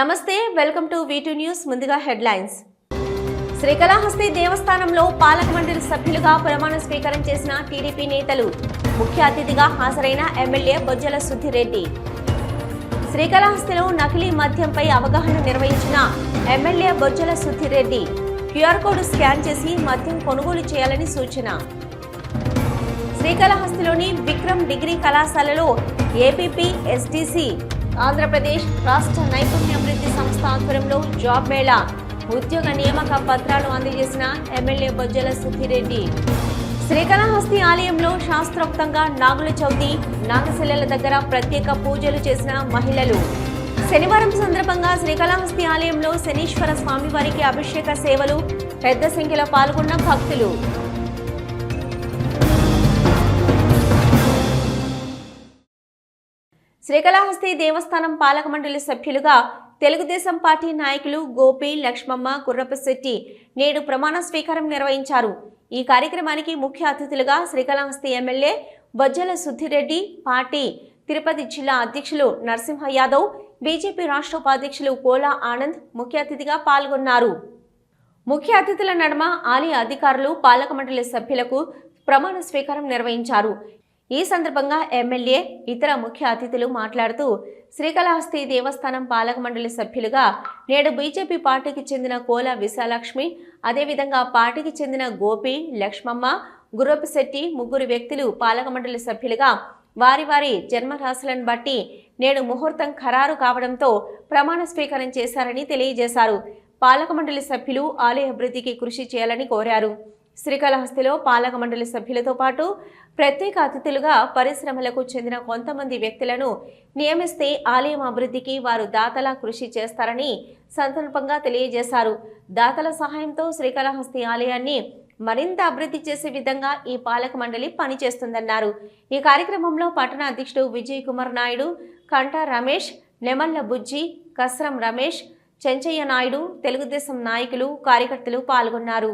నమస్తే welcome to V two news ముందుగా headlines. Srikalahasti దేవస్థానంలో పాలక మండలి సభ్యులుగా ప్రమాణ స్వీకారం చేసిన టీడీపీ నేతలు ముఖ్య అతిథిగా హాజరైన ఎమ్మెల్యే బొజ్జల సుద్దిరెడ్డి. శ్రీకాళహస్తిలో నకిలీ మద్యంపై అవగాహన నిర్వహించిన MLA Bojjala Sudheer Reddy QR code scan చేసి మద్యం కొనుగోలు చేయాలని సూచన. శ్రీకాళహస్తిలోని విక్రమ్ డిగ్రీ కళాశాలలో ఏపీపీ ఎస్టీసీ ఆంధ్రప్రదేశ్ రాష్ట్ర నైపుణ్యాభివృద్ధి సంస్థ ఆధ్వర్యంలో జాబ్ మేళా ఉద్యోగ నియామక పత్రాలు అందజేసిన ఎమ్మెల్యే బొజ్జల సుఖిరెడ్డి శ్రీకాళహస్తి ఆలయంలో శాస్త్రోక్తంగా నాగుల చవితి నాగశిలల దగ్గర ప్రత్యేక పూజలు చేసిన మహిళలు. శనివారం సందర్భంగా శ్రీకాళహస్తి ఆలయంలో శనీశ్వర స్వామివారికి అభిషేక సేవలు పెద్ద సంఖ్యలో పాల్గొన్న భక్తులు. శ్రీకాళహస్తి దేవస్థానం పాలక మండలి సభ్యులుగా తెలుగుదేశం పార్టీ నాయకులు గోపి లక్ష్మమ్మ కుర్రపశెట్టి నేడు ప్రమాణ స్వీకారం నిర్వహించారు. ఈ కార్యక్రమానికి ముఖ్య అతిథులుగా శ్రీకాళహస్తి ఎమ్మెల్యే బొజ్జల సుద్దిరెడ్డి పార్టీ తిరుపతి జిల్లా అధ్యక్షులు నరసింహ యాదవ్ బీజేపీ రాష్ట్ర ఉపాధ్యక్షులు కోలా ఆనంద్ ముఖ్య అతిథిగా పాల్గొన్నారు. ముఖ్య అతిథుల నడుమ ఆలయ అధికారులు పాలక మండలి సభ్యులకు ప్రమాణ స్వీకారం నిర్వహించారు. ఈ సందర్భంగా ఎమ్మెల్యే ఇతర ముఖ్య అతిథులు మాట్లాడుతూ శ్రీకాళహస్తి దేవస్థానం పాలక మండలి సభ్యులుగా నేడు బీజేపీ పార్టీకి చెందిన కోల విశాలక్ష్మి అదేవిధంగా పార్టీకి చెందిన గోపి లక్ష్మమ్మ గుర్రపిశెట్టి ముగ్గురు వ్యక్తులు పాలక మండలి సభ్యులుగా వారి వారి జన్మరాశులను బట్టి నేడు ముహూర్తం ఖరారు కావడంతో ప్రమాణ స్వీకారం చేశారని తెలియజేశారు. పాలక మండలి సభ్యులు ఆలయ అభివృద్ధికి కృషి చేయాలని కోరారు. శ్రీకాళహస్తిలో పాలక మండలి సభ్యులతో పాటు ప్రత్యేక అతిథులుగా పరిశ్రమలకు చెందిన కొంతమంది వ్యక్తులను నియమిస్తే ఆలయం అభివృద్ధికి వారు దాతలా కృషి చేస్తారని సందర్భంగా తెలియజేశారు. దాతల సహాయంతో శ్రీకాళహస్తి ఆలయాన్ని మరింత అభివృద్ధి చేసే విధంగా ఈ పాలక మండలి పనిచేస్తుందన్నారు. ఈ కార్యక్రమంలో పట్టణ అధ్యక్షుడు విజయ్ కుమార్ నాయుడు కంటా రమేష్ నెమల్ల బుజ్జి కస్రం రమేష్ చెంచయ్య నాయుడు తెలుగుదేశం నాయకులు కార్యకర్తలు పాల్గొన్నారు.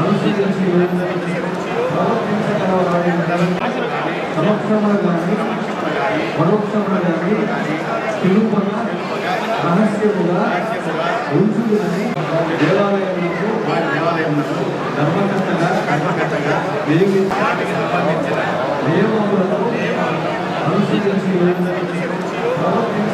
అనుసరించి ప్రవర్తించగలవారి కానీ పరోక్షముగా కానీ తెలుపన రహస్యముగా ఉంచుదని దేవాలయంలో ధర్మకర్తగా కర్మకర్తగా నియమములను అనుసరించి ప్రవర్తించగలవారి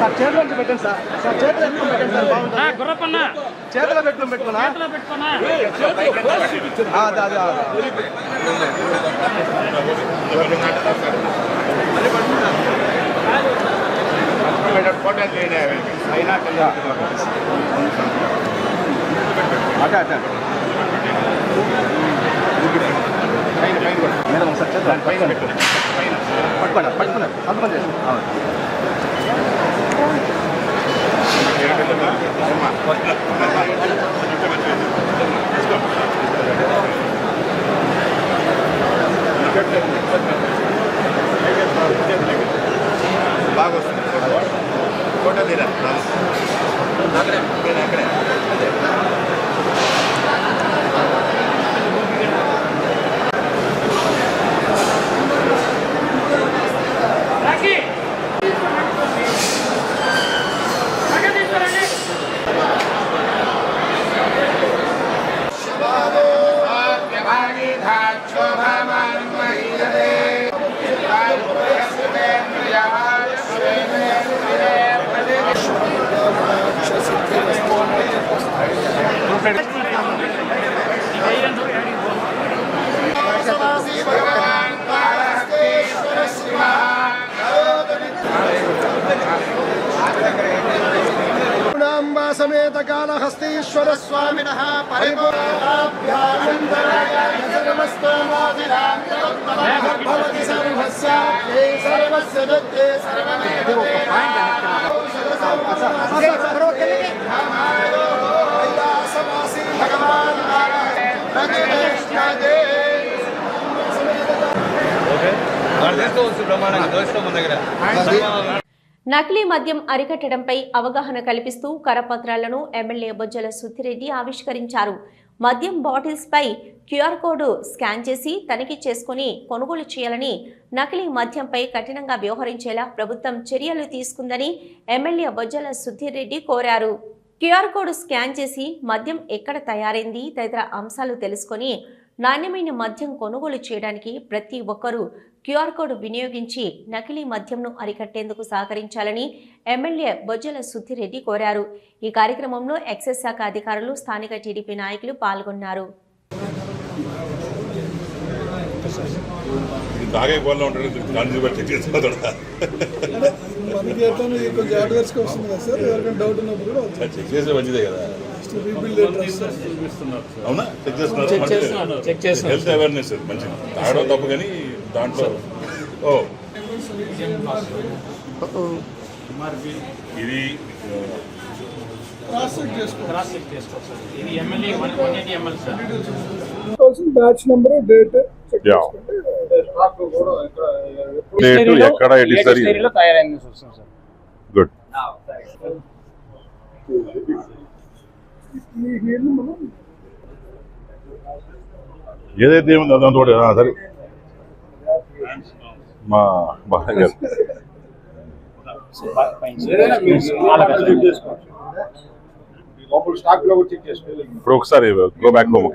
సార్ చేతిలో పెట్టండి సార్. సార్ చేతిలో పెట్టుకుని పెట్టండి సార్? బాగుంటుంది. గుర్రపన్న. చేతిలో పెట్టుకుని పెట్టుకున్నా చేతిలో పెట్టుకున్నా అదే అదే అదే. అటే అటే మేడం ఒకసారి చేద్దాం పట్టుకోండి పట్టుకోండి. పట్టుకోండి సంతకం చేసి బాగా వస్తుంది. ఫోటో తీరా? అక్కడే అక్కడే. నకిలీ మద్యం అరికట్టడంపై అవగాహన కల్పిస్తూ కరపత్రాలను ఎమ్మెల్యే బొజ్జల సుత్తిరెడ్డి ఆవిష్కరించారు. మద్యం బాటిల్స్ పై క్యూఆర్ కోడ్ స్కాన్ చేసి తనిఖీ చేసుకుని కొనుగోలు చేయాలని నకిలీ మద్యంపై కఠినంగా వ్యవహరించేలా ప్రభుత్వం చర్యలు తీసుకుందని ఎమ్మెల్యే బొజ్జల సుధీర్ కోరారు. క్యూఆర్ కోడ్ స్కాన్ చేసి మద్యం ఎక్కడ తయారైంది తదితర అంశాలు తెలుసుకొని నాణ్యమైన మద్యం కొనుగోలు చేయడానికి ప్రతి ఒక్కరూ క్యూఆర్ కోడ్ వినియోగించి నకిలీ మద్యంను అరికట్టేందుకు సహకరించాలని ఎమ్మెల్యే బొజ్జల సుద్దిరెడ్డి కోరారు. ఈ కార్యక్రమంలో ఎక్సైజ్ శాఖ అధికారులు స్థానిక టీడీపీ నాయకులు పాల్గొన్నారు. ఉంటాడు బట్టి చెక్ చేస్తే మంచిదే కదా. రీబిల్డ్ ట్రస్ట్ అవునా? చెక్ చేస్తున్నారు. చెక్ చేస్తున్నారు. హెల్త్ అవేర్నెస్ మంచిది. తాగడం తప్పు కానీ దాంట్లో ఓ ఇది బ్యాచ్ నెంబర్ డేట్ ఎక్కడ గుడ్ ఏదైతే ఏముందో దాంతో కూడా, ఆ, సరే మా బాగా గారు. ఇప్పుడు ఒకసారి గో బ్యాక్ హోమ్.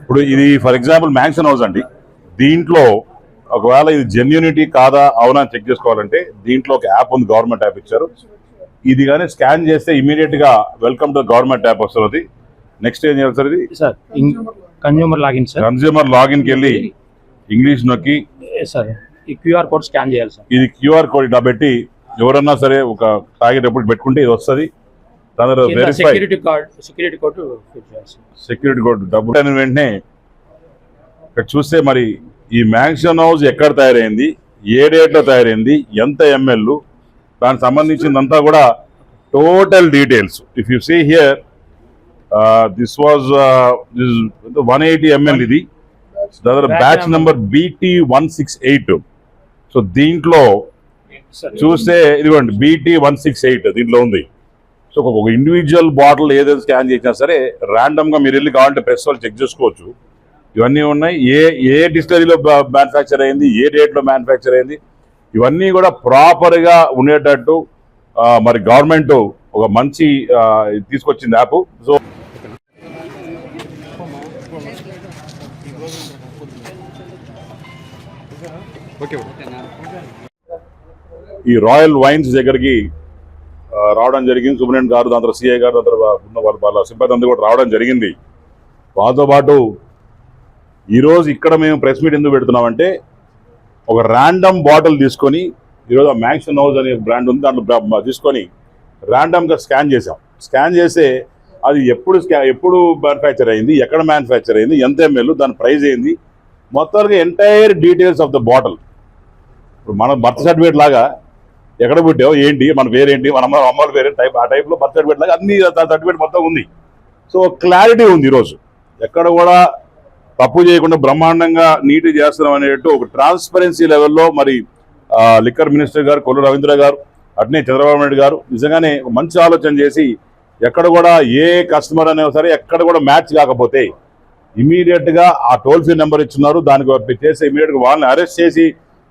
ఇప్పుడు ఇది ఫర్ ఎగ్జాంపుల్ మ్యాన్షన్ హౌస్ అండి. దీంట్లో ఒకవేళ ఇది జెన్యూనిటీ కాదా అవునా అని చెక్ చేసుకోవాలంటే దీంట్లో ఒక యాప్ ఉంది గవర్నమెంట్ యాప్ ఇచ్చారు. ఇది కానీ స్కాన్ చేస్తే ఇమీడియట్గా వెల్కమ్ టు గవర్నమెంట్ యాప్ వస్తుంది నెక్స్ట్ ఏం చేయాలి సార్ ఇది? Sir consumer login sir consumer లాగిన్కి వెళ్ళి ఇంగ్లీష్ నొక్కి సార్ ఈ క్యూఆర్ కోడ్ స్కాన్ చేయాలి సార్. ఇది క్యూఆర్ కోడ్ ఇట్లా పెట్టి ఎవరన్నా సరే ఒక తాగేటప్పుడు పెట్టుకుంటే ఇది వస్తుంది. Security card security code security డబ్బు అయిన వెంటనే ఇక్కడ చూస్తే మరి ఈ మ్యాన్షన్ హౌస్ ఎక్కడ తయారైంది ఏ డేట్లో తయారైంది ఎంత ఎంఎల్ దానికి సంబంధించిందంతా కూడా total details if you see here this was one eighty ML ఇది. దాదాపు batch. Number BT one six eight so దీంట్లో చూస్తే ఇదిగోండి బీటీ వన్ సిక్స్ ఎయిట్ దీంట్లో ఉంది. సో ఒక ఇండివిజువల్ బాటిల్ ఏదైతే స్కాన్ చేసినా సరే random గా మీరు వెళ్ళి కావాలంటే ప్రెస్ వాళ్ళు చెక్ చేసుకోవచ్చు. ఇవన్నీ ఉన్నాయి. ఏ ఏ డిస్టరీలో మ్యానుఫ్యాక్చర్ అయింది ఏ డేట్లో మ్యానుఫ్యాక్చర్ అయింది ఇవన్నీ కూడా ప్రాపర్గా ఉండేటట్టు మరి గవర్నమెంట్ ఒక మంచి తీసుకొచ్చింది యాప్ సో ఈ రాయల్ వైన్స్ దగ్గరికి రావడం జరిగింది. సుబ్రహ్మణ్యం గారు దాంట్లో సిఐ గారు దాంట్లో ఉన్న వాళ్ళ వాళ్ళ సిబ్బంది అందరూ కూడా రావడం జరిగింది. వాళ్ళతో పాటు ఈరోజు ఇక్కడ మేము ప్రెస్ మీట్ ఎందుకు పెడుతున్నామంటే ఒక ర్యాండమ్ బాటిల్ తీసుకొని ఈరోజు ఆ మ్యాక్షన్ హౌస్ అనే బ్రాండ్ ఉంది. దాంట్లో తీసుకొని ర్యాండమ్గా స్కాన్ చేసాం స్కాన్ చేస్తే అది ఎప్పుడు స్కా ఎప్పుడు మ్యానుఫ్యాక్చర్ అయింది ఎక్కడ మ్యానుఫ్యాక్చర్ అయింది ఎంత ఎంఎల్ దాని ప్రైస్ ఏంది మొత్తానికి entire details of the bottle ఇప్పుడు మన బర్త్ సర్టిఫికేట్ లాగా ఎక్కడ పుట్టావు ఏంటి మన పేరేంటి మన అమ్మ అమ్మల పేరేంటి టైప్ ఆ టైప్లో బర్త్ సర్టిఫికేట్ లాగా అన్ని సర్టిఫికేట్ మొత్తం ఉంది. సో క్లారిటీ ఉంది ఈరోజు ఎక్కడ కూడా తప్పు చేయకుండా బ్రహ్మాండంగా నీట్ చేస్తున్నాం అనేటట్టు ఒక ట్రాన్స్పరెన్సీ లెవెల్లో మరి లిక్కర్ మినిస్టర్ గారు కొల్లు రవీంద్ర గారు అట్నే చంద్రబాబు నాయుడు గారు నిజంగానే మంచి ఆలోచన చేసి ఎక్కడ కూడా ఏ కస్టమర్ అనే సరే ఎక్కడ కూడా మ్యాచ్ కాకపోతే ఇమీడియట్గా ఆ టోల్ ఫ్రీ నెంబర్ ఇచ్చున్నారు. దానికి చేసి ఇమీడియట్గా వాళ్ళని అరెస్ట్ చేసి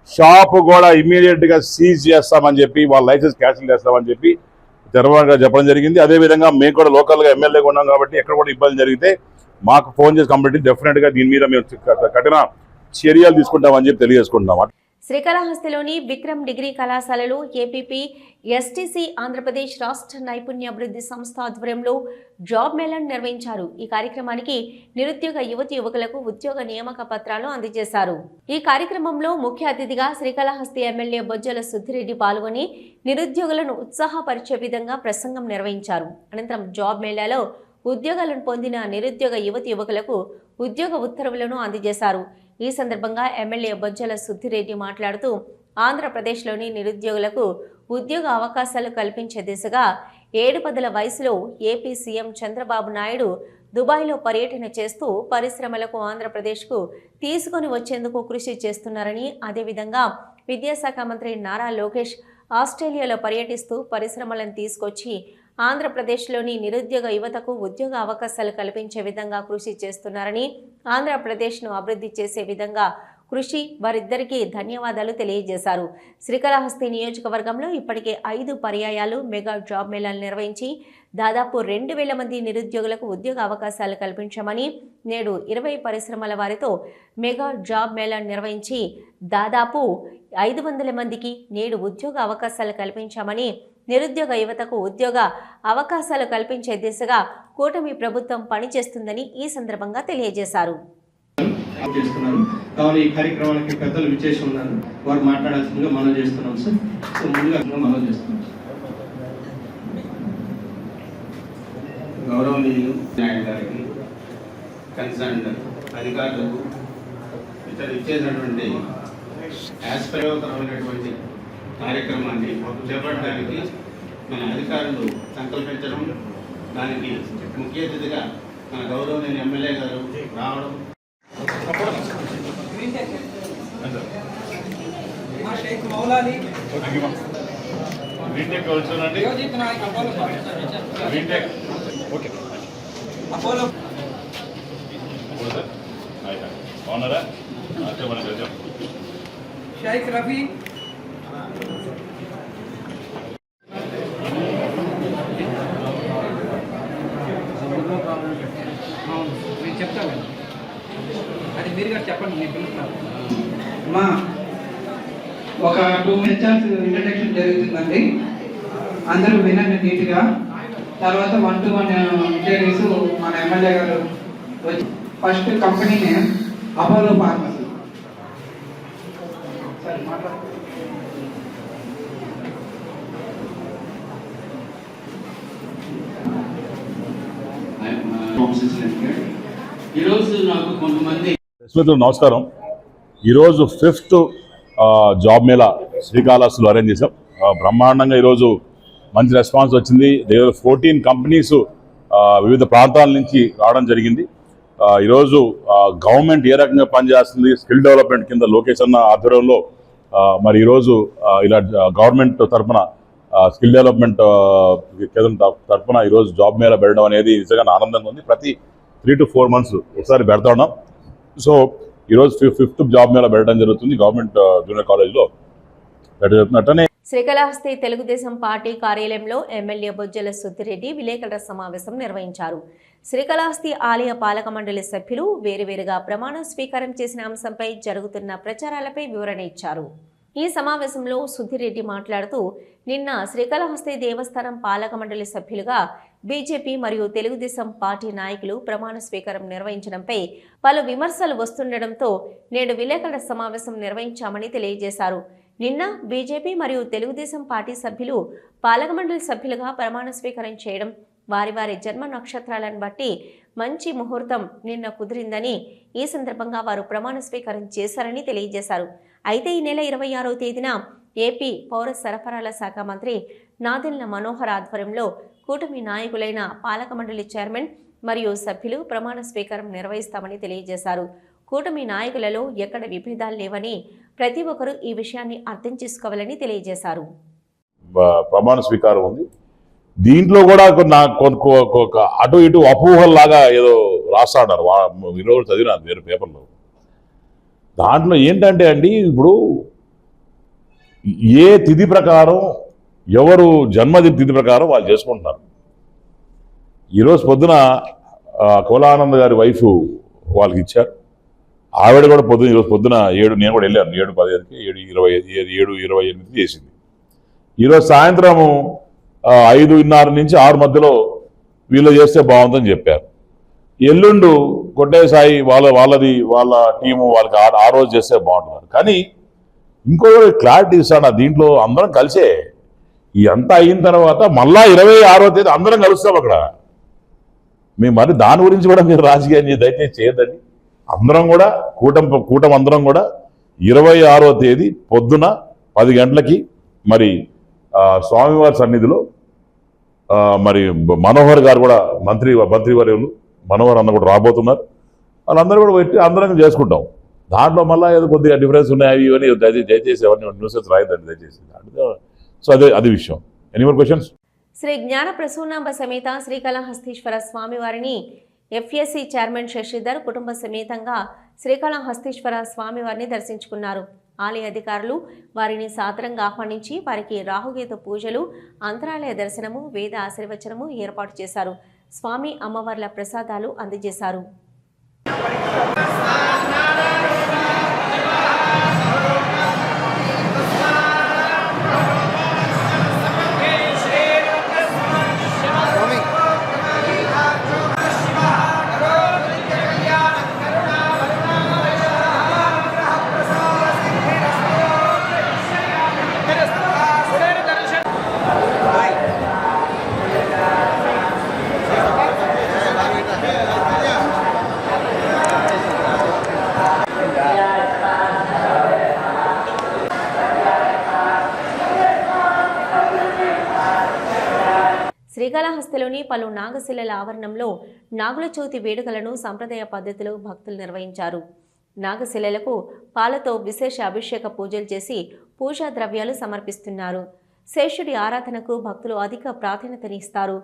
షాప్ కూడా ఇమీడియట్గా సీజ్ చేస్తామని చెప్పి వాళ్ళ లైసెన్స్ క్యాన్సిల్ చేస్తామని చెప్పి చంద్రబాబు గారు చెప్పడం జరిగింది. అదే విధంగా మేము కూడా లోకల్గా ఎమ్మెల్యేగా ఉన్నాం కాబట్టి ఎక్కడ కూడా ఇబ్బంది జరిగితే మాకు ఫోన్ చేసి కంప్లీట్ డెఫినెట్గా దీని మీద మేము కఠిన చర్యలు తీసుకుంటామని చెప్పి తెలియజేసుకుంటున్నాం. శ్రీకాళహస్తిలోని విక్రమ్ డిగ్రీ కళాశాలలో ఏపీపీ ఎస్టీసీ ఆంధ్రప్రదేశ్ రాష్ట్ర నైపుణ్యాభివృద్ధి సంస్థ ఆధ్వర్యంలో జాబ్ మేళను నిర్వహించారు. ఈ కార్యక్రమానికి నిరుద్యోగ యువతి యువకులకు ఉద్యోగ నియామక పత్రాలు అందజేశారు. ఈ కార్యక్రమంలో ముఖ్య అతిథిగా శ్రీకాళహస్తి ఎమ్మెల్యే బొజ్జల సుద్దిరెడ్డి పాల్గొని నిరుద్యోగులను ఉత్సాహపరిచే విధంగా ప్రసంగం నిర్వహించారు. అనంతరం జాబ్ మేళాలో ఉద్యోగాలను పొందిన నిరుద్యోగ యువతి యువకులకు ఉద్యోగ ఉత్తర్వులను అందజేశారు. ఈ సందర్భంగా ఎమ్మెల్యే బొజ్జల సుద్దిరెడ్డి మాట్లాడుతూ ఆంధ్రప్రదేశ్లోని నిరుద్యోగులకు ఉద్యోగ అవకాశాలు కల్పించే దిశగా ఏడు పదుల వయసులో ఏపీ సీఎం చంద్రబాబు నాయుడు దుబాయ్లో పర్యటన చేస్తూ పరిశ్రమలకు ఆంధ్రప్రదేశ్కు తీసుకొని వచ్చేందుకు కృషి చేస్తున్నారని అదేవిధంగా విద్యాశాఖ మంత్రి నారా లోకేష్ ఆస్ట్రేలియాలో పర్యటిస్తూ పరిశ్రమలను తీసుకొచ్చి ఆంధ్రప్రదేశ్లోని నిరుద్యోగ యువతకు ఉద్యోగ అవకాశాలు కల్పించే విధంగా కృషి చేస్తున్నారని ఆంధ్రప్రదేశ్ను అభివృద్ధి చేసే విధంగా కృషి వారిద్దరికీ ధన్యవాదాలు తెలియజేశారు. శ్రీకాళహస్తి నియోజకవర్గంలో ఇప్పటికే ఐదు పర్యాయాలు మెగా జాబ్ మేళాలు నిర్వహించి దాదాపు రెండు వేల మంది నిరుద్యోగులకు ఉద్యోగ అవకాశాలు కల్పించామని నేడు ఇరవై పరిశ్రమల వారితో మెగా జాబ్ మేళా నిర్వహించి దాదాపు ఐదు వందల మందికి నేడు ఉద్యోగ అవకాశాలు కల్పించామని నిరుద్యోగ యువతకు ఉద్యోగ అవకాశాలు కల్పించే దిశగా కూటమి ప్రభుత్వం పనిచేస్తుందని ఈ సందర్భంగా తెలియజేశారు. చేస్తున్నారు. కావున ఈ కార్యక్రమానికి పెద్దలు విచ్చేసి ఉన్నారు. వారు మాట్లాడాల్సిందిగా మనం చేస్తున్నాం సార్. సో ముందుగా మనం చేస్తున్నాం. గౌరవనీయులు నాయుడు గారికి కన్సర్న్ అధికారులకు ఇతర ఇచ్చేసినటువంటి యాస్పయోకరమైనటువంటి కార్యక్రమాన్ని చేపట్టడానికి మన అధికారులు సంకల్పించడం దానికి ముఖ్య అతిథిగా మన గౌరవనీయ ఎమ్మెల్యే గారు రావడం. బీటెక్ వచ్చానండి బీటెక్ ఓకే బాగున్నారా సార్ చెప్పండి షేక్ రఫీ అవును నేను చెప్తాను అది మీరు గారు చెప్పండి నేను పిలుస్తాను. మా ఒక టూ మినిట్స్ ఇంట్రడక్షన్ జరుగుతుందండి. అందరూ వినండి నీట్గా. తర్వాత వన్ టు వన్ ఇంటర్వ్యూస్ మన ఎమ్మెల్యే గారు వచ్చి first company name Apollo pharmacy సరే మాట్లాడు ఈరోజు నాకు కొంతమంది మిత్రులు నమస్కారం. ఈరోజు ఫిఫ్త్ జాబ్ మేళా శ్రీకాళహస్తిలో అరేంజ్ చేశాం. బ్రహ్మాండంగా ఈరోజు మంచి రెస్పాన్స్ వచ్చింది. దగ్గర ఫోర్టీన్ కంపెనీస్ వివిధ ప్రాంతాల నుంచి రావడం జరిగింది. ఈరోజు గవర్నమెంట్ ఏ రకంగా పనిచేస్తుంది స్కిల్ డెవలప్మెంట్ కింద లోకేష్ అన్న ఆధ్వర్యంలో మరి ఈరోజు ఇలా గవర్నమెంట్ తరఫున స్కిల్ డెవలప్మెంట్ కేంద్రం తరఫున ఈరోజు జాబ్ మేళా పెట్టడం అనేది నిజంగా ఆనందంగా ఉంది. ప్రతి త్రీ టు ఫోర్ మంత్స్ ఒకసారి పెడతా ఉన్నాం. సో ఈరోజు ఫిఫ్త్ జాబ్ మేళా పెట్టడం జరుగుతుంది. గవర్నమెంట్ జూనియర్ కాలేజ్లో పెట్టడం జరుగుతుంది అట్టనే శ్రీకాళహస్తి తెలుగుదేశం పార్టీ కార్యాలయంలో ఎమ్మెల్యే బొజ్జల సుద్దిరెడ్డి విలేకరుల సమావేశం నిర్వహించారు. శ్రీకాళహస్తి ఆలయ పాలక మండలి సభ్యులు వేరువేరుగా ప్రమాణ స్వీకారం చేసిన అంశంపై జరుగుతున్న ప్రచారాలపై వివరణ ఇచ్చారు. ఈ సమావేశంలో సుద్దిరెడ్డి మాట్లాడుతూ నిన్న శ్రీకాళహస్తి దేవస్థానం పాలక మండలి సభ్యులుగా బీజేపీ మరియు తెలుగుదేశం పార్టీ నాయకులు ప్రమాణ స్వీకారం నిర్వహించడంపై పలు విమర్శలు వస్తుండటంతో నేడు విలేకరుల సమావేశం నిర్వహించామని తెలియజేశారు. నిన్న బీజేపీ మరియు తెలుగుదేశం పార్టీ సభ్యులు పాలకమండలి సభ్యులుగా ప్రమాణ స్వీకారం చేయడం వారి వారి జన్మ నక్షత్రాలను బట్టి మంచి ముహూర్తం నిన్న కుదిరిందని ఈ సందర్భంగా వారు ప్రమాణ స్వీకారం చేశారని తెలియజేశారు. అయితే ఈ నెల ఇరవై ఆరో తేదీన ఏపీ పౌర సరఫరాల శాఖ మంత్రి నాదిల్ల మనోహర్ ఆధ్వర్యంలో కూటమి నాయకులైన పాలక మండలి చైర్మన్ మరియు సభ్యులు ప్రమాణ స్వీకారం నిర్వహిస్తామని తెలియజేశారు. కూటమి నాయకులలో ఎక్కడ విభేదాలు లేవని ప్రతి ఒక్కరూ ఈ విషయాన్ని అర్థం చేసుకోవాలని తెలియజేశారు. ప్రమాణ స్వీకారం ఉంది. దీంట్లో కూడా ఒక అటు ఇటు అపోహల్లాగా ఏదో రాస్తాడారు. ఈరోజు చదివినాను వేరే పేపర్లో. దాంట్లో ఏంటంటే అండి ఇప్పుడు ఏ తిథి ప్రకారం ఎవరు జన్మదిన ప్రకారం వాళ్ళు చేసుకుంటున్నారు. ఈరోజు పొద్దున కోలానంద గారి వైఫ్ వాళ్ళకి ఇచ్చారు. ఆవిడ కూడా పొద్దున ఈరోజు పొద్దున ఏడు నేను కూడా వెళ్ళాను ఏడు పదిహేనుకి ఏడు ఇరవై ఐదు- ఏడు ఇరవై ఎనిమిది చేసింది. ఈరోజు సాయంత్రము ఐదున్నర నుంచి ఆరు మధ్యలో వీళ్ళు చేస్తే బాగుందని చెప్పారు. ఎల్లుండు కొట్టేసాయి వాళ్ళ వాళ్ళది వాళ్ళ టీము వాళ్ళకి ఆ- ఆ రోజు చేస్తే బాగుంటుంది. కానీ ఇంకో క్లారిటీ ఇస్తాను దీంట్లో అందరం కలిసే ఈ అంతా అయిన తర్వాత మళ్ళా ఇరవై ఆరో తేదీ అందరం కలుస్తాం అక్కడ. మేము మరి దాని గురించి కూడా మీరు రాజకీయం దయచేసి చేయదండి అందరం కూడా కూటం కూటం అందరం కూడా ఇరవై ఆరో తేదీ పొద్దున పది గంటలకి మరి స్వామివారి సన్నిధిలో మరి మనోహర్ గారు కూడా మంత్రి మంత్రివర్యులు మనోహర్ అన్న కూడా రాబోతున్నారు. వాళ్ళందరూ కూడా పెట్టి అందరం చేసుకుంటాం. దాంట్లో మళ్ళీ ఏదో కొద్దిగా డిఫరెన్స్ ఉన్నాయి అవి ఇవన్నీ దయచేసి దయచేసి ఎవరిని న్యూసెస్ రాయదండి దయచేసి. దాంట్లో- సో అదే అది విషయం. ఎనీ మోర్ క్వశ్చన్స్ శ్రీ జ్ఞాన ప్రసూనాంబ సమేత శ్రీకాళహస్తీశ్వర స్వామివారిని ఎఫ్ఎస్సి చైర్మన్ శశిధర్ కుటుంబ సమేతంగా శ్రీకాళహస్తీశ్వర స్వామివారిని దర్శించుకున్నారు. ఆలయ అధికారులు వారిని సాదరంగా ఆహ్వానించి వారికి రాహుగీత పూజలు అంతరాలయ దర్శనము వేద ఆశీర్వచనము ఏర్పాటు చేశారు. స్వామి అమ్మవార్ల ప్రసాదాలు అందజేశారు. శ్రీకాళహస్తిలోని పలు నాగశిలల ఆవరణంలో నాగుల చవితి వేడుకలను సంప్రదాయ పద్ధతిలో భక్తులు నిర్వహించారు. నాగశిలలకు పాలతో విశేష అభిషేక పూజలు చేసి పూజా ద్రవ్యాలు సమర్పిస్తున్నారు. శేషుడి ఆరాధనకు భక్తులు అధిక ప్రాధాన్యతనిస్తారు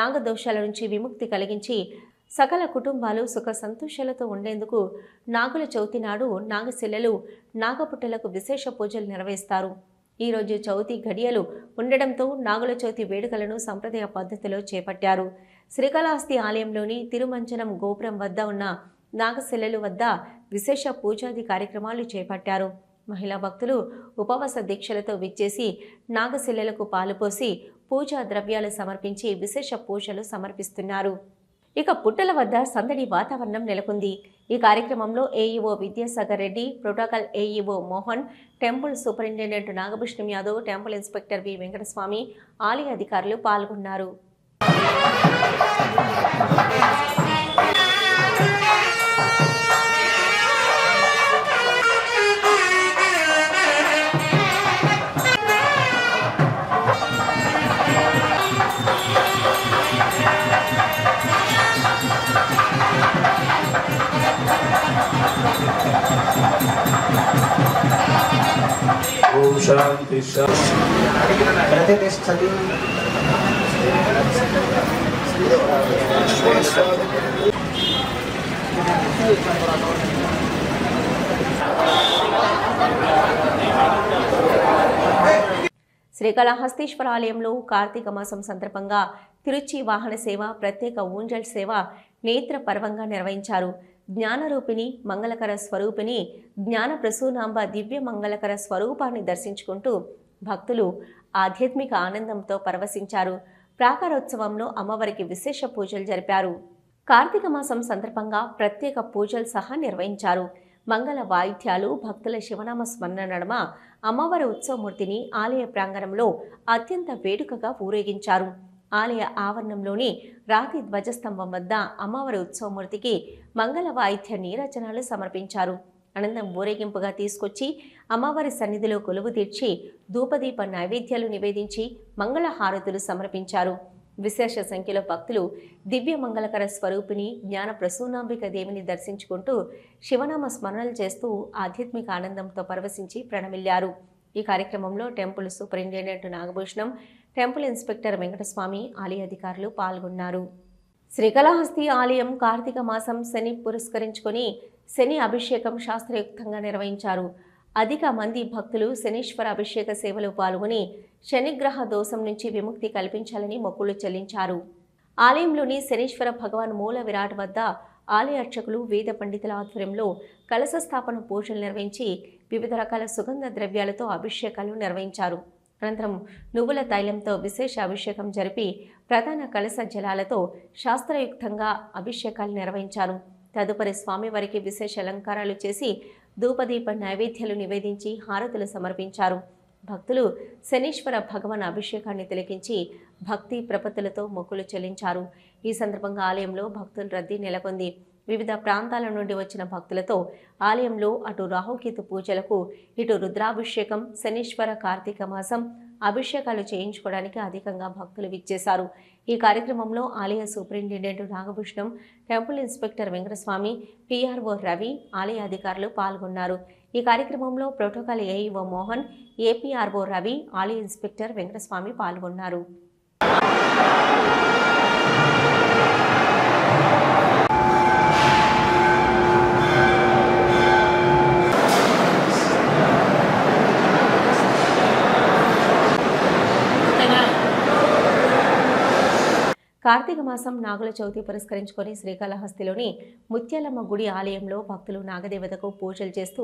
నాగదోషాల నుంచి విముక్తి కలిగించి సకల కుటుంబాలు సుఖ సంతోషాలతో ఉండేందుకు నాగుల చవితి నాడు నాగశిలలు నాగపుట్టలకు విశేష పూజలు నిర్వహిస్తారు. ఈరోజు చవితి ఘడియలు ఉండడంతో నాగుల చవితి వేడుకలను సంప్రదాయ పద్ధతిలో చేపట్టారు. శ్రీకాళహస్తి ఆలయంలోని తిరుమంచనం గోపురం వద్ద ఉన్న నాగశిలలు వద్ద విశేష పూజాది కార్యక్రమాలు చేపట్టారు. మహిళా భక్తులు ఉపవాస దీక్షలతో విచ్చేసి నాగశిలలకు పాలుపోసి పూజా ద్రవ్యాలు సమర్పించి విశేష పూజలు సమర్పిస్తున్నారు. ఇక పుట్టల వద్ద సందడి వాతావరణం నెలకొంది. ఈ కార్యక్రమంలో AEO Vidyasagar Reddy protocol AEO Mohan temple superintendent Nagabhushanam Yadav temple inspector V Venkataswamy ఆలయ అధికారులు పాల్గొన్నారు. ఓం శాంతి ప్రతిష్టతి శ్రీకాళహస్తీశ్వర ఆలయంలో కార్తీక మాసం సందర్భంగా తిరుచి వాహన సేవ ప్రత్యేక ఊంజల్ సేవ నేత్ర పర్వంగా నిర్వహించారు. జ్ఞానరూపిణి మంగళకర స్వరూపిణి జ్ఞాన ప్రసూనాంబ దివ్య మంగళకర స్వరూపాన్ని దర్శించుకుంటూ భక్తులు ఆధ్యాత్మిక ఆనందంతో పరవశించారు. ప్రాకారోత్సవంలో అమ్మవారికి విశేష పూజలు జరిపారు. కార్తీక మాసం సందర్భంగా ప్రత్యేక పూజలు సహా నిర్వహించారు. మంగళ వాయిద్యాలు భక్తుల శివనామ స్మరణ నడమ అమ్మవారి ఉత్సవమూర్తిని ఆలయ ప్రాంగణంలో అత్యంత వేడుకగా ఊరేగించారు. ఆలయ ఆవరణంలోని రాతి ధ్వజస్తంభం వద్ద అమ్మవారి ఉత్సవమూర్తికి మంగళ వాయిద్య నీరచనాలు సమర్పించారు. అనంతరం ఊరేగింపుగా తీసుకొచ్చి అమ్మవారి సన్నిధిలో కొలువు తీర్చి ధూపదీప నైవేద్యాలు నివేదించి మంగళ హారతులు సమర్పించారు. విశేష సంఖ్యలో భక్తులు దివ్య మంగళకర స్వరూపిణి జ్ఞాన ప్రసూనాంబిక దేవిని దర్శించుకుంటూ శివనామ స్మరణలు చేస్తూ ఆధ్యాత్మిక ఆనందంతో పరవశించి ప్రణమిల్లారు. ఈ కార్యక్రమంలో temple superintendent Nagabhushanam temple inspector Venkataswamy ఆలయ అధికారులు పాల్గొన్నారు. శ్రీకాళహస్తి ఆలయం కార్తీక మాసం శని పురస్కరించుకొని శని అభిషేకం శాస్త్రయుక్తంగా నిర్వహించారు. అధిక మంది భక్తులు శనీశ్వర అభిషేక సేవలో పాల్గొని శనిగ్రహ దోషం నుంచి విముక్తి కల్పించాలని మొక్కులు చెల్లించారు. ఆలయంలోని శనీశ్వర భగవాన్ మూల విరాట్ వద్ద ఆలయ అర్చకులు వేద పండితుల ఆధ్వర్యంలో కలశ స్థాపన పూజలు నిర్వహించి వివిధ రకాల సుగంధ ద్రవ్యాలతో అభిషేకాలు నిర్వహించారు. అనంతరం నువ్వుల తైలంతో విశేష అభిషేకం జరిపి ప్రధాన కలశ జలాలతో శాస్త్రయుక్తంగా అభిషేకాలు నిర్వహించారు. తదుపరి స్వామివారికి విశేష అలంకారాలు చేసి ధూపదీప నైవేద్యాలు నివేదించి హారతులు సమర్పించారు. భక్తులు శనీశ్వర భగవాన్ అభిషేకాన్ని తిలకించి భక్తి ప్రపత్తులతో మొక్కులు చెల్లించారు. ఈ సందర్భంగా ఆలయంలో భక్తుల రద్దీ నెలకొంది. వివిధ ప్రాంతాల నుండి వచ్చిన భక్తులతో ఆలయంలో అటు రాహుకేతు పూజలకు ఇటు రుద్రాభిషేకం శనీశ్వర కార్తీక మాసం అభిషేకాలు చేయించుకోవడానికి అధికంగా భక్తులు విచ్చేశారు. ఈ కార్యక్రమంలో ఆలయ superintendent Nagabhushanam temple inspector Venkataswamy PRO Ravi ఆలయ అధికారులు పాల్గొన్నారు. ఈ కార్యక్రమంలో protocol AEO Mohan APRO Ravi ఆలయ ఇన్స్పెక్టర్ వెంకటస్వామి పాల్గొన్నారు. కార్తీక మాసం నాగుల చవితి పురస్కరించుకొని శ్రీకాళహస్తిలోని ముత్యాలమ్మ గుడి ఆలయంలో భక్తులు నాగదేవతకు పూజలు చేస్తూ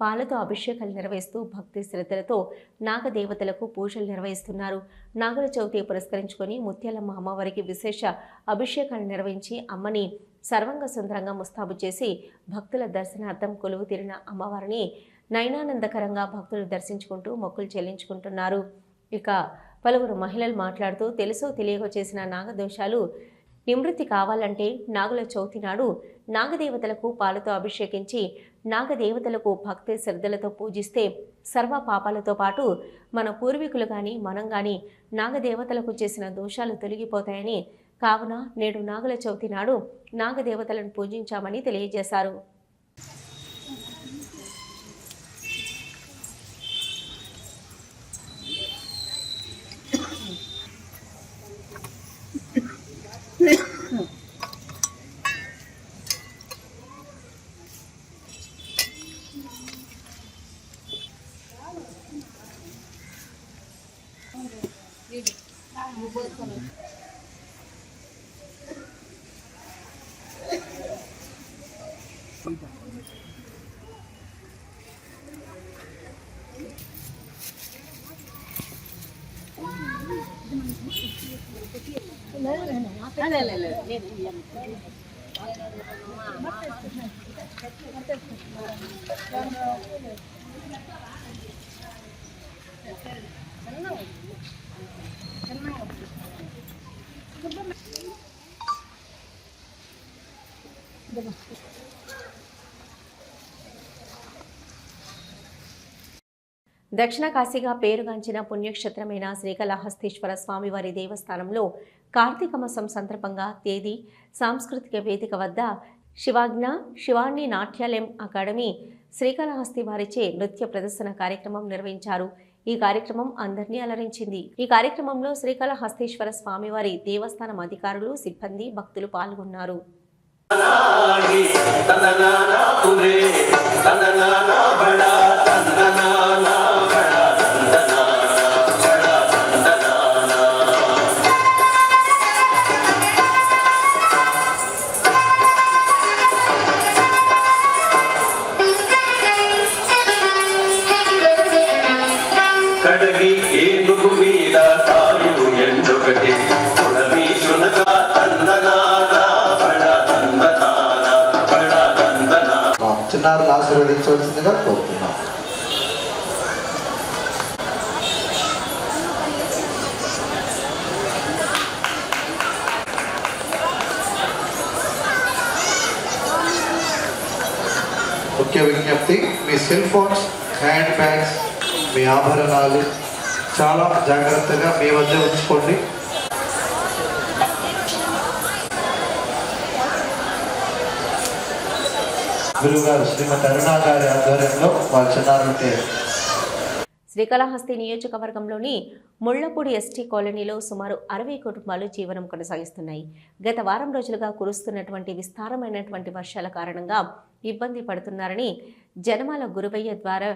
పాలతో అభిషేకాలు నిర్వహిస్తూ భక్తి శ్రద్ధలతో నాగదేవతలకు పూజలు నిర్వహిస్తున్నారు. నాగుల చవితి పురస్కరించుకొని ముత్యాలమ్మ అమ్మవారికి విశేష అభిషేకాలు నిర్వహించి అమ్మని సర్వంగ సుందరంగా ముస్తాబు చేసి భక్తుల దర్శనార్థం కొలువు తీరిన అమ్మవారిని నయనానందకరంగా భక్తులు దర్శించుకుంటూ మొక్కులు చెల్లించుకుంటున్నారు. ఇక పలువురు మహిళలు మాట్లాడుతూ తెలుసో తెలియక చేసిన నాగదోషాలు నివృత్తి కావాలంటే నాగుల చవితి నాడు నాగదేవతలకు పాలతో అభిషేకించి నాగదేవతలకు భక్తి శ్రద్ధలతో పూజిస్తే సర్వ పాపాలతో పాటు మన పూర్వీకులు కానీ మనం కానీ నాగదేవతలకు చేసిన దోషాలు తొలగిపోతాయని కావున నేడు నాగుల చవితి నాడు నాగదేవతలను పూజించామని తెలియజేశారు. Gracias. దక్షిణ కాశీగా పేరుగాంచిన పుణ్యక్షేత్రమైన శ్రీకాళహస్తీశ్వర స్వామివారి దేవస్థానంలో కార్తీక మాసం సందర్భంగా తేదీ సాంస్కృతిక వేదిక వద్ద శివాజ్ఞ శివాణి నాట్యాలయం అకాడమీ శ్రీకాళహస్తి వారిచే నృత్య ప్రదర్శన కార్యక్రమం నిర్వహించారు. ఈ కార్యక్రమం అందరినీ అలరించింది. ఈ కార్యక్రమంలో శ్రీకాళహస్తీశ్వర స్వామివారి దేవస్థానం అధికారులు సిబ్బంది భక్తులు పాల్గొన్నారు. కడగి ఆశీర్వదించవలసిందిగా కోరుతున్నాం ముఖ్య విజ్ఞప్తి మీ సెల్ ఫోన్స్ హ్యాండ్ బ్యాగ్స్ మీ ఆభరణాలు చాలా జాగ్రత్తగా మీ వద్ద ఉంచుకోండి గురుగారు శ్రీమతి అరుణా గారి ఆధ్వర్యంలో వాళ్ళ చిన్నారులకి శ్రీకాళహస్తి నియోజకవర్గంలోని ముళ్ళపూడి ఎస్టీ కాలనీలో సుమారు అరవై కుటుంబాలు జీవనం కొనసాగిస్తున్నాయి. గత వారం రోజులుగా కురుస్తున్నటువంటి విస్తారమైనటువంటి వర్షాల కారణంగా ఇబ్బంది పడుతున్నారని జనమాల గురువయ్య ద్వారా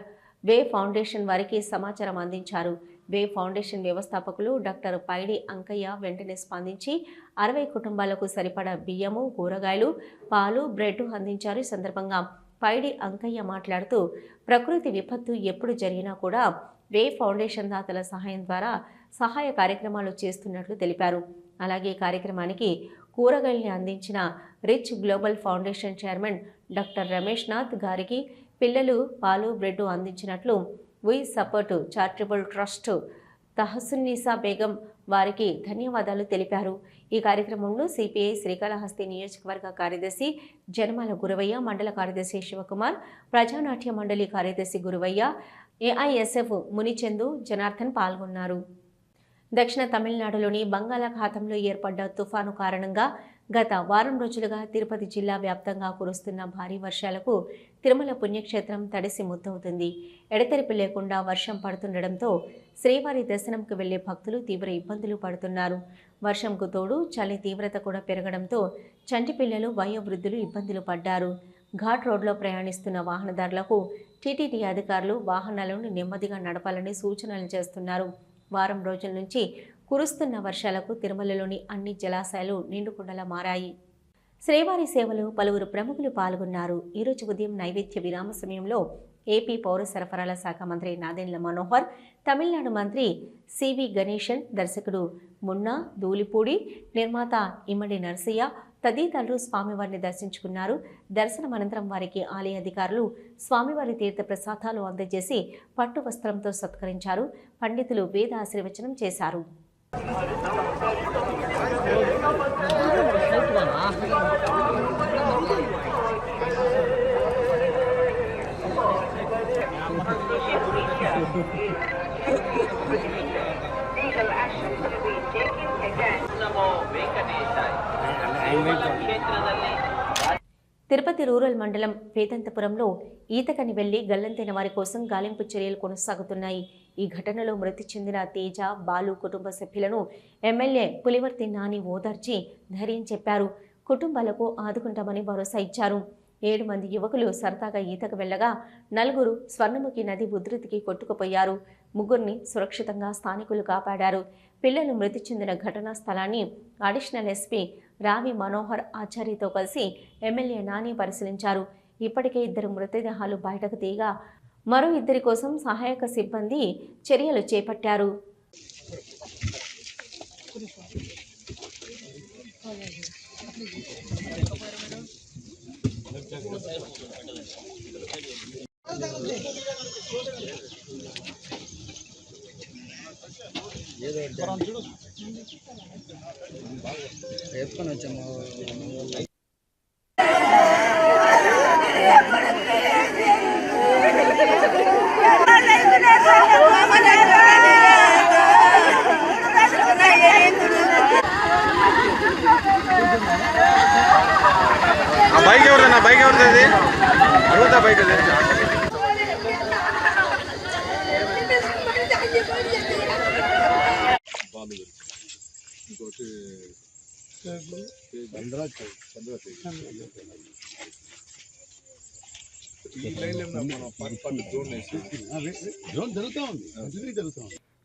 వే ఫౌండేషన్ వారికి సమాచారం అందించారు. వే ఫౌండేషన్ వ్యవస్థాపకులు డాక్టర్ పైడి అంకయ్య వెంటనే స్పందించి అరవై కుటుంబాలకు సరిపడా బియ్యము కూరగాయలు పాలు బ్రెడ్ అందించారు. ఈ సందర్భంగా పైడి అంకయ్య మాట్లాడుతూ ప్రకృతి విపత్తు ఎప్పుడు జరిగినా కూడా వే ఫౌండేషన్ దాతల సహాయం ద్వారా సహాయ కార్యక్రమాలు చేస్తున్నట్లు తెలిపారు. అలాగే ఈ కార్యక్రమానికి కూరగాయల్ని అందించిన rich global foundation chairman doctor Ramesh Nath గారికి పిల్లలు పాలు bread అందించినట్లు V support charitable trust Tahasunnisa Begum వారికి ధన్యవాదాలు తెలిపారు. ఈ కార్యక్రమంలో సిపిఐ శ్రీకాళహస్తి నియోజకవర్గ కార్యదర్శి జనమాల గురవయ్య మండల కార్యదర్శి శివకుమార్ ప్రజానాట్య మండలి కార్యదర్శి గురువయ్య ఏఐఎస్ఎఫ్ మునిచందు జనార్దన్ పాల్గొన్నారు. దక్షిణ తమిళనాడులోని బంగాళాఖాతంలో ఏర్పడ్డ తుఫాను కారణంగా గత వారం రోజులుగా తిరుపతి జిల్లా వ్యాప్తంగా కురుస్తున్న భారీ వర్షాలకు తిరుమల పుణ్యక్షేత్రం తడిసి ముద్దవుతుంది. ఎడతెరిపి లేకుండా వర్షం పడుతుండటంతో శ్రీవారి దర్శనంకు వెళ్ళే భక్తులు తీవ్ర ఇబ్బందులు పడుతున్నారు. వర్షంకు తోడు చలి తీవ్రత కూడా పెరగడంతో చంటి పిల్లలు వయోవృద్ధులు ఇబ్బందులు పడ్డారు. ఘాట్ రోడ్లో ప్రయాణిస్తున్న వాహనదారులకు టీటీడీ అధికారులు వాహనాలను నెమ్మదిగా నడపాలని సూచనలు చేస్తున్నారు. వారం రోజుల నుంచి కురుస్తున్న వర్షాలకు తిరుమలలోని అన్ని జలాశయాలు నిండుకుండలా మారాయి. శ్రీవారి సేవలో పలువురు ప్రముఖులు పాల్గొన్నారు. ఈరోజు ఉదయం నైవేద్య విరామ సమయంలో ఏపీ పౌర సరఫరాల శాఖ మంత్రి నాదెండ్ల మనోహర్ తమిళనాడు మంత్రి సివి గణేశన్ దర్శకుడు మున్నా ధూళిపూడి నిర్మాత ఇమ్మడి నరసయ్య తదితరులు స్వామివారిని దర్శించుకున్నారు. దర్శనం అనంతరం వారికి ఆలయ అధికారులు స్వామివారి తీర్థ ప్రసాదాలు అందజేసి పట్టు వస్త్రంతో సత్కరించారు. పండితులు వేద ఆశీర్వచనం చేశారు. తిరుపతి రూరల్ మండలం వేదంతపురంలో ఈతకని వెళ్ళి గల్లంతైన వారి కోసం గాలింపు చర్యలు కొనసాగుతున్నాయి. ఈ ఘటనలో మృతి చెందిన తేజ బాలు కుటుంబ సభ్యులను ఎమ్మెల్యే పులివర్తి నాని ఓదార్చి ధైర్యం చెప్పారు. కుటుంబాలకు ఆదుకుంటామని భరోసా ఇచ్చారు. ఏడు మంది యువకులు సరదాగా ఈతకు వెళ్ళగా నలుగురు స్వర్ణముఖి నది ఉధృతికి కొట్టుకుపోయారు. ముగ్గురిని సురక్షితంగా స్థానికులు కాపాడారు. పిల్లలు మృతి చెందిన ఘటనా స్థలాన్ని అడిషనల్ ఎస్పీ రావి మనోహర్ ఆచార్యతో కలిసి ఎమ్మెల్యే నాని పరిశీలించారు. ఇప్పటికే ఇద్దరు మృతదేహాలు బయటకు తీయగా మరో ఇద్దరి కోసం సహాయక సిబ్బంది చర్యలు చేపట్టారు. బైక్ ఎవరిదన్నా బైక్ ఎవరిది అడుగుతా బైక్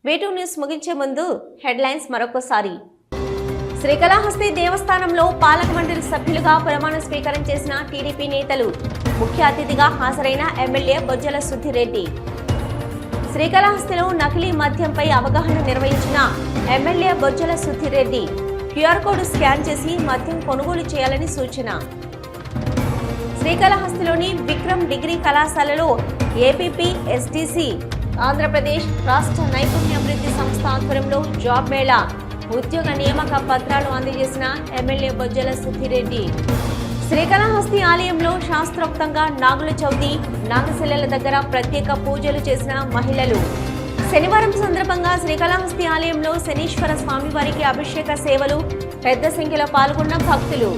వేటూ న్యూస్ ముగించే ముందు హెడ్లైన్స్ మరొకసారి. శ్రీకాళహస్తి దేవస్థానంలో పాలక మండలి సభ్యులుగా ప్రమాణ స్వీకారం చేసిన టీడీపీ నేతలు ముఖ్య అతిథిగా హాజరైన ఎమ్మెల్యే బొజ్జల సుద్దిరెడ్డి. శ్రీకాళహస్తిలో నకిలీ మద్యంపై అవగాహన నిర్వహించిన MLA Bojjala Sudheer Reddy QR code scan చేసి మద్యం కొనుగోలు చేయాలని సూచన. శ్రీకాళహస్తిలోని విక్రమ్ డిగ్రీ కళాశాలలో ఏపీపీ ఎస్డిసి ఆంధ్రప్రదేశ్ రాష్ట్ర నైపుణ్యాభివృద్ధి సంస్థ ఆధ్వర్యంలో జాబ్ మేళా ఉద్యోగ నియామక పత్రాలు అందజేసిన ఎమ్మెల్యే బొజ్జల సుధిరెడ్డి శ్రీకాళహస్తి ఆలయంలో శాస్త్రోక్తంగా నాగుల చవితి నాగశిలల దగ్గర ప్రత్యేక పూజలు చేసిన మహిళలు. శనివారం సందర్భంగా శ్రీకాళహస్తి ఆలయంలో శనీశ్వర స్వామివారికి అభిషేక సేవలు పెద్ద సంఖ్యలో పాల్గొన్న భక్తులు.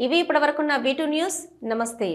ఇవి ఇప్పటివరకున్న వీటూ న్యూస్. నమస్తే.